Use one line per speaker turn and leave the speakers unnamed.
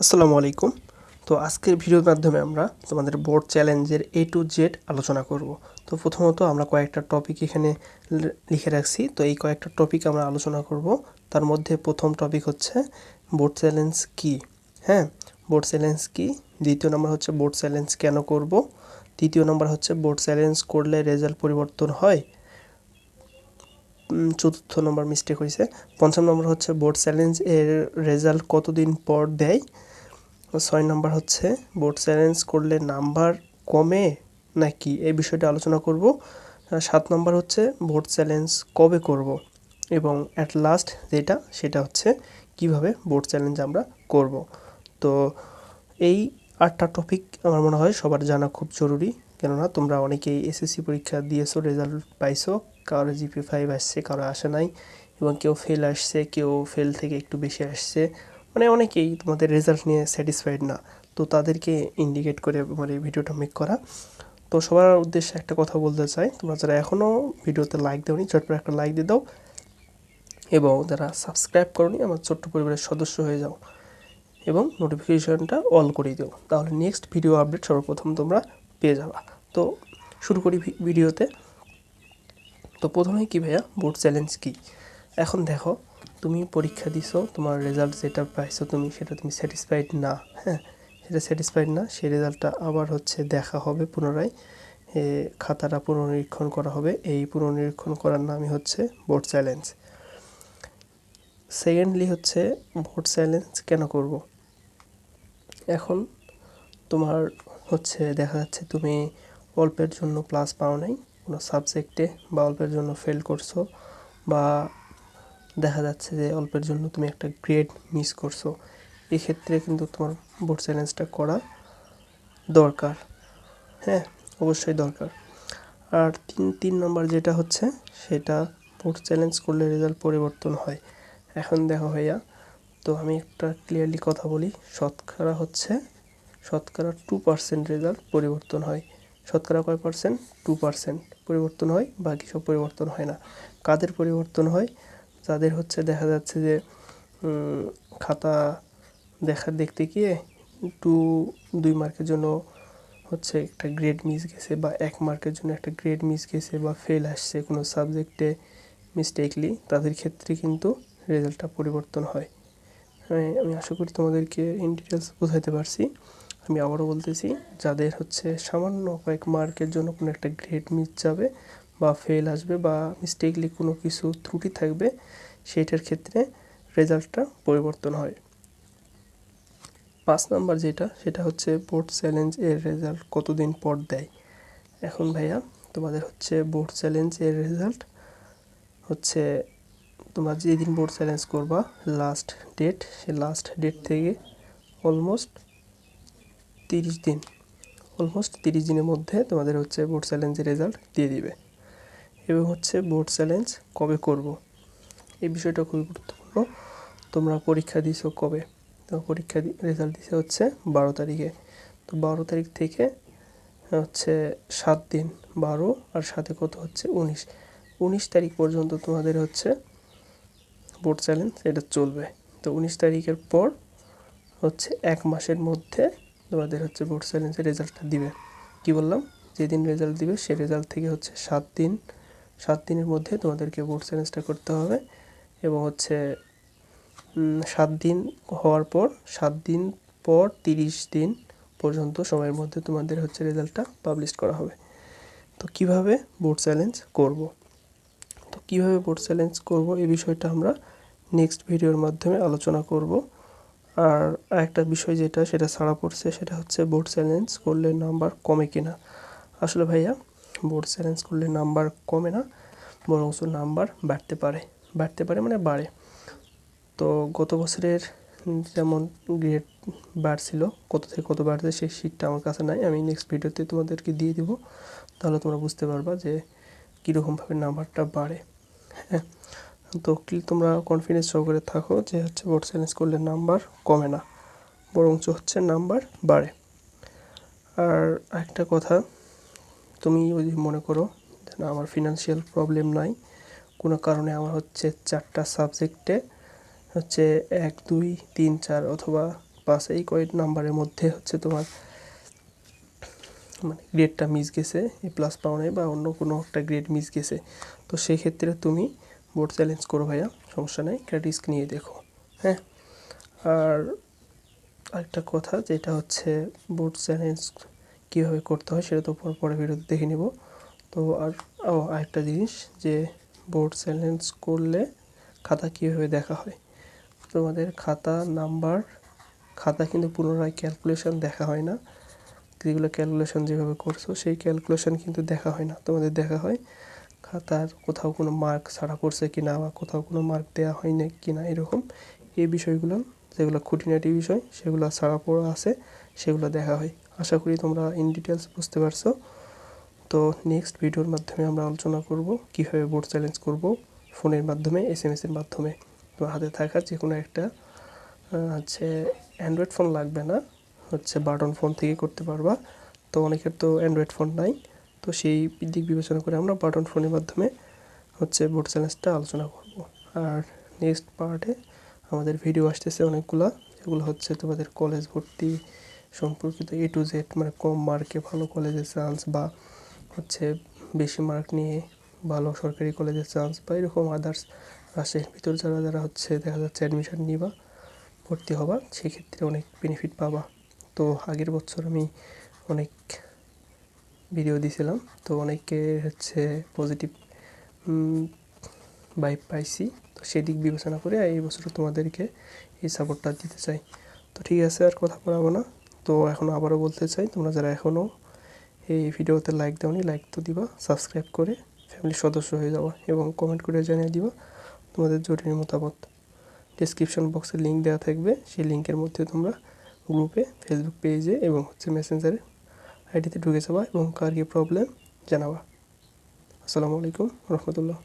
আসসালামু আলাইকুম। তো আজকের ভিডিওর মাধ্যমে আমরা তোমাদের বোর্ড চ্যালেঞ্জের এ টু জেড আলোচনা করব। তো প্রথমত আমরা কয়েকটা টপিক এখানে লিখে রাখছি। তো এই কয়েকটা টপিক আমরা আলোচনা করব। তার মধ্যে প্রথম টপিক হচ্ছে বোর্ড চ্যালেঞ্জ কি? হ্যাঁ বোর্ড চ্যালেঞ্জ কি? দ্বিতীয় নম্বর হচ্ছে বোর্ড চ্যালেঞ্জ কেন করব? তৃতীয় নম্বর হচ্ছে বোর্ড চ্যালেঞ্জ করলে রেজাল্ট পরিবর্তন হয়? চতুর্থ নম্বর মিস্টেক হয়েছে পঞ্চম নম্বর হচ্ছে বোর্ড চ্যালেঞ্জ এর রেজাল্ট কতদিন পর দেয়? ছয় নম্বর হচ্ছে বোর্ড চ্যালেঞ্জ করলে নাম্বার কমে নাকি? এই বিষয়টা আলোচনা করব। সাত নম্বর হচ্ছে বোর্ড চ্যালেঞ্জ কবে করব? এবং অ্যাট লাস্ট যেটা, সেটা হচ্ছে কীভাবে বোর্ড চ্যালেঞ্জ আমরা করব? তো এই আটটা টপিক আমার মনে হয় সবার জানা খুব জরুরি। কেননা তোমরা অনেকেই এসএসসি পরীক্ষা দিয়েছ রেজাল্ট পাইছো, কারও জিপি ফাইভ আসছে, কারও আসে নাই, এবং কেউ ফেল আসছে, কেউ ফেল থেকে একটু বেশি আসছে। মানে অনেকেই তোমাদের রেজাল্ট নিয়ে স্যাটিসফাইড না। তো তাদেরকে ইন্ডিকেট করে মানে ভিডিওটা মেক করা। তো সবার উদ্দেশ্যে একটা কথা বলতে চাই। তোমরা যারা এখনও ভিডিওতে লাইক দাওনি, চটপট একটা লাইক দিয়ে দাও। এবং যারা সাবস্ক্রাইব করনি, আমার ছোট্ট পরিবারের সদস্য হয়ে যাও। এবং নোটিফিকেশনটা অল করে দিও। তাহলে নেক্সট ভিডিও আপডেট সর্বপ্রথম তোমরা পেয়ে যাবা। তো শুরু করি ভিডিওতে তো প্রথমেই কি ভাইয়া? বোর্ড চ্যালেঞ্জ কি? এখন দেখো তুমি পরীক্ষা দিছো, তোমার রেজাল্ট যেটা পাইছো তুমি, সেটা তুমি স্যাটিসফাইড না। হ্যাঁ সেটা স্যাটিসফাইড না, সেই রেজাল্টটা আবার হচ্ছে দেখা হবে পুনরায়। খাতাটা পুনর্নিরীক্ষণ করা হবে। এই পুনর্নিরীক্ষণ করার নামই হচ্ছে বোর্ড চ্যালেঞ্জ সেকেন্ডলি হচ্ছে বোর্ড চ্যালেঞ্জ কেন করব? এখন তোমার হচ্ছে দেখা যাচ্ছে তুমি অল্পের জন্য প্লাস পাও নাই, কোনো সাবজেক্টে বা অল্পের জন্য ফেল করছ বা দেখা যাচ্ছে যে অল্পের জন্য তুমি একটা গ্রেড মিস করছ। এক্ষেত্রে কিন্তু তোমার বোর্ড চ্যালেঞ্জটা করা দরকার। হ্যাঁ অবশ্যই দরকার। আর তিন তিন নম্বর যেটা হচ্ছে, সেটা বোর্ড চ্যালেঞ্জ করলে রেজাল্ট পরিবর্তন হয়। এখন দেখো ভাইয়া, তো আমি একটা ক্লিয়ারলি কথা বলি, শতকরা হচ্ছে, শতকরা টু পার্সেন্ট রেজাল্ট পরিবর্তন হয়। শতকরা কয় পার্সেন্ট টু পার্সেন্ট পরিবর্তন হয়, বাকি সব পরিবর্তন হয় না। কাদের পরিবর্তন হয়? যাদের হচ্ছে দেখা যাচ্ছে যে খাতা দেখা দেখতে গিয়ে টু দুই মার্কের জন্য হচ্ছে একটা গ্রেড মিস গেছে বা এক মার্কের জন্য একটা গ্রেড মিস গেছে বা ফেল আসছে কোনো সাবজেক্টে মিস্টেকলি তাদের ক্ষেত্রে কিন্তু রেজাল্টটা পরিবর্তন হয়। হ্যাঁ আমি আশা করি তোমাদেরকে ইন ডিটেলস বোঝাতে পারছি। আমি আবারও বলতেছি, যাদের হচ্ছে সামান্য কয়েক মার্কের জন্য কোনো একটা গ্রেড মিস যাবে বা ফেল আসবে বা মিস্টেকলি কোনো কিছু ত্রুটি থাকবে, সেইটার ক্ষেত্রে রেজাল্টটা পরিবর্তন হয়। পাঁচ নাম্বার যেটা, সেটা হচ্ছে বোর্ড চ্যালেঞ্জ এর রেজাল্ট কতদিন পর দেয়? এখন ভাইয়া, তোমাদের হচ্ছে বোর্ড চ্যালেঞ্জ এর রেজাল্ট হচ্ছে তোমরা যেদিন বোর্ড চ্যালেঞ্জ করবা লাস্ট ডেট সে লাস্ট ডেট থেকে অলমোস্ট তিরিশ দিন অলমোস্ট তিরিশ দিনের মধ্যে তোমাদের হচ্ছে বোর্ড চ্যালেঞ্জের রেজাল্ট দিয়ে দিবে। এবং হচ্ছে বোর্ড চ্যালেঞ্জ কবে করব? এই বিষয়টা খুবই গুরুত্বপূর্ণ। তোমরা পরীক্ষা দিছো কবে? তো পরীক্ষা রেজাল্ট দিছে হচ্ছে বারো তারিখে। তো বারো তারিখ থেকে হচ্ছে সাত দিন, বারো আর সাথে কত হচ্ছে? উনিশ। উনিশ তারিখ পর্যন্ত তোমাদের হচ্ছে বোর্ড চ্যালেঞ্জ এটা চলবে। তো উনিশ তারিখের পর হচ্ছে এক মাসের মধ্যে তোমাদের হচ্ছে বোর্ড চ্যালেঞ্জের রেজাল্টটা দিবে। কি বললাম? যেদিন রেজাল্ট দিবে সে রেজাল্ট থেকে হচ্ছে সাত দিন সাত দিনের মধ্যে তোমাদেরকে বোর্ড চ্যালেঞ্জটা করতে হবে এবং হচ্ছে সাত দিন হওয়ার পর, সাত দিন পর তিরিশ দিন পর্যন্ত সময়ের মধ্যে তোমাদের হচ্ছে রেজাল্টটা পাবলিশ করা হবে। তো কীভাবে বোর্ড চ্যালেঞ্জ করব? তো কীভাবে বোর্ড চ্যালেঞ্জ করব এই বিষয়টা আমরা নেক্সট ভিডিওর মাধ্যমে আলোচনা করব। আর একটা বিষয় যেটা, সেটা ছাড়া পড়ছে, সেটা হচ্ছে বোর্ড চ্যালেঞ্জ করলে নাম্বার কমে কিনা। আসলে ভাইয়া বোর্ড চ্যালেঞ্জ করলে নাম্বার কমে না, বরং নাম্বার বাড়তে পারে বাড়তে পারে মানে বাড়ে। তো গত বছরের যেমন গ্রেড বাড়ছিল, কত থেকে কত বাড়ছে সেই শিটটা আমার কাছে নাই, আমি নেক্সট ভিডিওতে তোমাদেরকে দিয়ে দিব, তাহলে তোমরা বুঝতে পারবা যে কীরকমভাবে নাম্বারটা বাড়ে। হ্যাঁ তো কি তোমরা কনফিডেন্স সহকারে থাকো যে হচ্ছে বোর্ড চ্যালেঞ্জ করলে নাম্বার কমে না বরঞ্চ হচ্ছে নাম্বার বাড়ে। আর একটা কথা তুমি যদি মনে করো না, আমার ফিনান্সিয়াল প্রবলেম নাই, কোনো কারণে আমার হচ্ছে চারটা সাবজেক্টে হচ্ছে এক, দুই, তিন, চার অথবা পাঁচ, এই কয়েক নাম্বারের মধ্যে হচ্ছে তোমার মানে গ্রেডটা মিস গেছে এ প্লাস পাও নাই বা অন্য কোনো একটা গ্রেড মিস গেছে, তো সেই ক্ষেত্রে তুমি বোর্ড চ্যালেঞ্জ করো ভাইয়া, সমস্যা নেই, একটা রিস্ক নিয়ে দেখো হ্যাঁ? আর আরেকটা কথা যেটা হচ্ছে বোর্ড চ্যালেঞ্জ কীভাবে করতে হয় সেটা তো পর পরে ভিডিওতে দেখে নেব। তো আর, ও, আরেকটা জিনিস যে বোর্ড চ্যালেঞ্জ করলে খাতা কীভাবে দেখা হয়? তোমাদের খাতা নাম্বার খাতা কিন্তু পুনরায় ক্যালকুলেশন দেখা হয় না। যেগুলো ক্যালকুলেশন যেভাবে করছ, সেই ক্যালকুলেশন কিন্তু দেখা হয় না। তোমাদের দেখা হয় খাতার কোথাও কোনো মার্ক ছাড়া পড়ছে কি না বা কোথাও কোনো মার্ক দেওয়া হয় না কি না এরকম। এই বিষয়গুলো, যেগুলো খুঁটিনাটি বিষয়, সেগুলো ছাড়া পড়া আছে, সেগুলো দেখা হয়। আশা করি তোমরা ইন ডিটেলস বুঝতে পারছ। তো নেক্সট ভিডিওর মাধ্যমে আমরা আলোচনা করব, কীভাবে বোর্ড চ্যালেঞ্জ করব ফোনের মাধ্যমে এস এম এসের মাধ্যমে। তোমার হাতে থাকা যে কোনো একটা হচ্ছে অ্যান্ড্রয়েড ফোন লাগবে না, হচ্ছে বাটন ফোন থেকে করতে পারবা। তো অনেকের তো অ্যান্ড্রয়েড ফোন নাই, তো সেই দিক বিবেচনা করে আমরা বাটন ফোনের মাধ্যমে হচ্ছে বোর্ড চ্যালেঞ্জটা আলোচনা করব। আর নেক্সট পার্টে আমাদের ভিডিও আসতেছে অনেকগুলা, যেগুলো হচ্ছে তোমাদের কলেজ ভর্তি সম্পর্কিত এ টু জেড মানে কম মার্কে ভালো কলেজের চান্স বা হচ্ছে বেশি মার্ক নিয়ে ভালো সরকারি কলেজের চান্স বা এরকম আদার্স রাজশাহীর ভিতর যারা যারা হচ্ছে দেখা যাচ্ছে অ্যাডমিশান নিবা, ভর্তি হবা, সেক্ষেত্রে অনেক বেনিফিট পাবা। তো আগের বছর আমি অনেক ভিডিও দিয়েছিলাম তো অনেকে হচ্ছে পজিটিভ বাইপ পাইছি। তো সেদিক বিবেচনা করে এই বছর তোমাদেরকে এই সাপোর্টটা দিতে চাই। তো ঠিক আছে, আর কথা বলাবো না। তো এখন আবারও বলতে চাই, তোমরা যারা এখনও এই ভিডিওতে লাইক দাওনি লাইক তো দিবা সাবস্ক্রাইব করে ফ্যামিলির সদস্য হয়ে যাওয়া এবং কমেন্ট করে জানিয়ে দিবা তোমাদের জরুরি মতামত। ডিসক্রিপশন বক্সে লিঙ্ক দেওয়া থাকবে, সেই লিঙ্কের মধ্যে তোমরা গ্রুপে ফেসবুক পেজে এবং হচ্ছে মেসেঞ্জারে আইডিতে ঢুকে যাবা এবং কার কী প্রবলেম জানাবা। আসসালামু আলাইকুম, রহমতুল্লাহ।